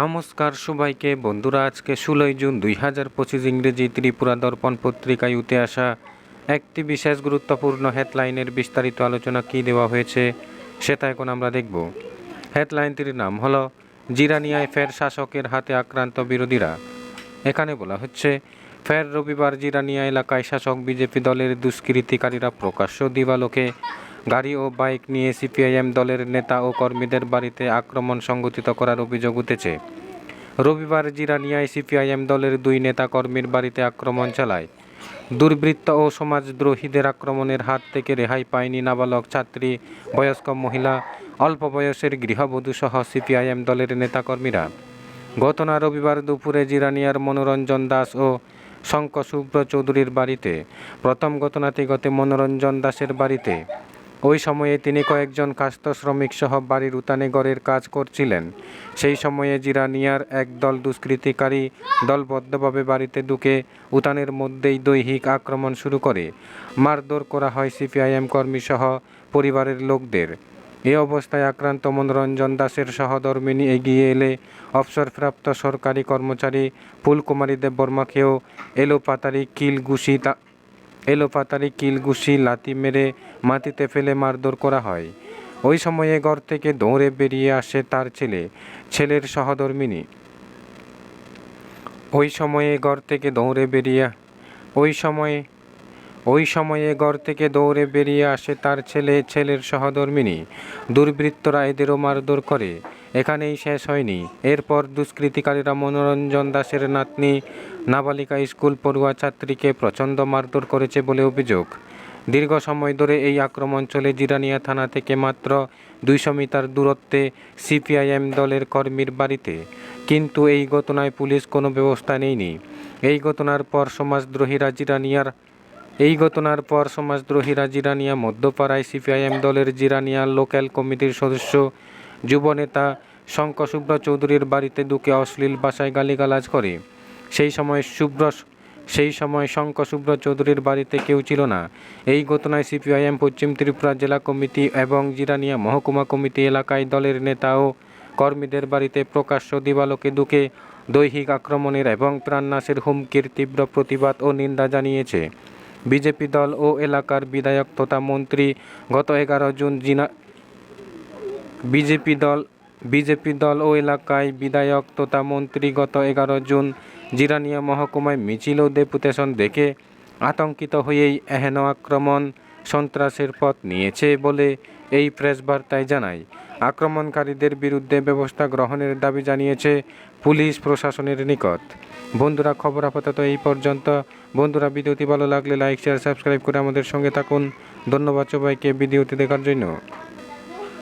নমস্কার সবাইকে। বন্ধুরা, আজকে ষোলোই জুন দুই হাজার পঁচিশ ইংরেজি ত্রিপুরা দর্পণ পত্রিকায় উঠে আসা একটি বিশেষ গুরুত্বপূর্ণ হেডলাইনের বিস্তারিত আলোচনা কী দেওয়া হয়েছে, সেটা এখন আমরা দেখব। হেডলাইনটির নাম হলো, জিরানিয়ায় ফের শাসকের হাতে আক্রান্ত বিরোধীরা। এখানে বলা হচ্ছে, ফের রবিবার জিরানিয়া এলাকায় শাসক বিজেপি দলের দুষ্কৃতিকারীরা প্রকাশ্য দিবালোকে গাড়ি ও বাইক নিয়ে সিপিআইএম দলের নেতা ও কর্মীদের বাড়িতে আক্রমণ সংগঠিত করার অভিযোগ উঠেছে। রবিবার জিরানিয়ায় সিপিআইএম দলের দুই নেতা কর্মীর বাড়িতে আক্রমণ চালায়। দুর্বৃত্ত ও সমাজদ্রোহীদের আক্রমণের হাত থেকে রেহাই পায়নি নাবালক ছাত্রী, বয়স্ক মহিলা, অল্প বয়সের গৃহবধূ সহ সিপিআইএম দলের নেতাকর্মীরা গতনা রবিবার দুপুরে জিরানিয়ার মনোরঞ্জন দাস ও শঙ্ক শুভ্র চৌধুরীর বাড়িতে, প্রথম ঘটনাটি ঘটে মনোরঞ্জন দাসের বাড়িতে। ওই সময়ে তিনি কয়েকজন কাস্ত শ্রমিক সহ বাড়ির উতানে ঘরের কাজ করছিলেন। সেই সময়ে জিরানিয়ার একদল দুষ্কৃতিকারী দলবদ্ধভাবে বাড়িতে ঢুকে উতানের মধ্যেই দৈহিক আক্রমণ শুরু করে। মারধর করা হয় সিপিআইএম কর্মী সহ পরিবারের লোকদের। এ অবস্থায় আক্রান্ত মনোরঞ্জন দাসের সহধর্মিনী এগিয়ে এলে অবসরপ্রাপ্ত সরকারি কর্মচারী ফুলকুমারী দেববর্মাকেও এলোপাতারি কিল ঘুষি এলোপাতারি কিল লাতি মেরে মাটিতে ফেলে মারধর করা হয়। ওই সময়ে ঘর থেকে দৌড়ে বেরিয়ে আসে তার ছেলে, ছেলের সহধর্মিনী। ওই সময়ে ঘর থেকে দৌড়ে বেরিয়ে, ওই সময়ে ওই সময়ে ঘর থেকে দৌড়ে বেরিয়ে আসে তার ছেলে, ছেলের সহধর্মিনী। দুর্বৃত্তরা এদেরও মারধর করে। এখানেই শেষ হয়নি। এরপর দুষ্কৃতিকারীরা মনোরঞ্জন দাসের নাতনি নাবালিকা স্কুল পড়ুয়া ছাত্রীকে প্রচণ্ড মারধর করেছে বলে অভিযোগ। দীর্ঘ সময় ধরে এই আক্রমণ চলে জিরানিয়া থানা থেকে মাত্র দুইশো মিটার দূরত্বে সিপিআইএম দলের কর্মীর বাড়িতে। কিন্তু এই ঘটনায় পুলিশ কোনো ব্যবস্থা নেয়নি। এই ঘটনার পর সমাজদ্রোহীরা জিরানিয়ার এই ঘটনার পর সমাজদ্রোহীরা জিরানিয়া মধ্যপাড়ায় সিপিআইএম দলের জিরানিয়া লোকাল কমিটির সদস্য, যুবনেতা শঙ্ক শুভ্র চৌধুরীর বাড়িতে ঢুকে অশ্লীল বাসায় গালিগালাজ করে। সেই সময় শুভ্র সেই সময় শঙ্ক শুভ্র চৌধুরীর বাড়িতে কেউ ছিল না। এই ঘটনায় সিপিআইএম পশ্চিম ত্রিপুরা জেলা কমিটি এবং জিরানিয়া মহকুমা কমিটি এলাকায় দলের নেতা ও কর্মীদের বাড়িতে প্রকাশ্য দিবালোকে ঢুকে দৈহিক আক্রমণের এবং প্রাণনাশের হুমকির তীব্র প্রতিবাদ ও নিন্দা জানিয়েছে। বিজেপি দল ও এলাকার বিধায়ক তথা মন্ত্রী গত এগারো জুন জিনা বিজেপি দল বিজেপি দল ও এলাকায় বিধায়ক তথা মন্ত্রী গত এগারো জুন জিরানিয়া মহকুমায় মিছিল ও ডেপুটেশন দেখে আতঙ্কিত হয়েই এহেন আক্রমণ সন্ত্রাসের পথ নিয়েছে বলে এই প্রেস বার্তায় জানায়, আক্রমণকারীদের বিরুদ্ধে ব্যবস্থা গ্রহণের দাবি জানিয়েছে পুলিশ প্রশাসনের নিকট। বন্ধুরা, খবর আপাতত এই পর্যন্ত। বন্ধুরা, ভিডিওটি ভালো লাগলে লাইক, শেয়ার, সাবস্ক্রাইব করে আমাদের সঙ্গে থাকুন। ধন্যবাদ সবাইকে ভিডিওটি দেখার জন্য।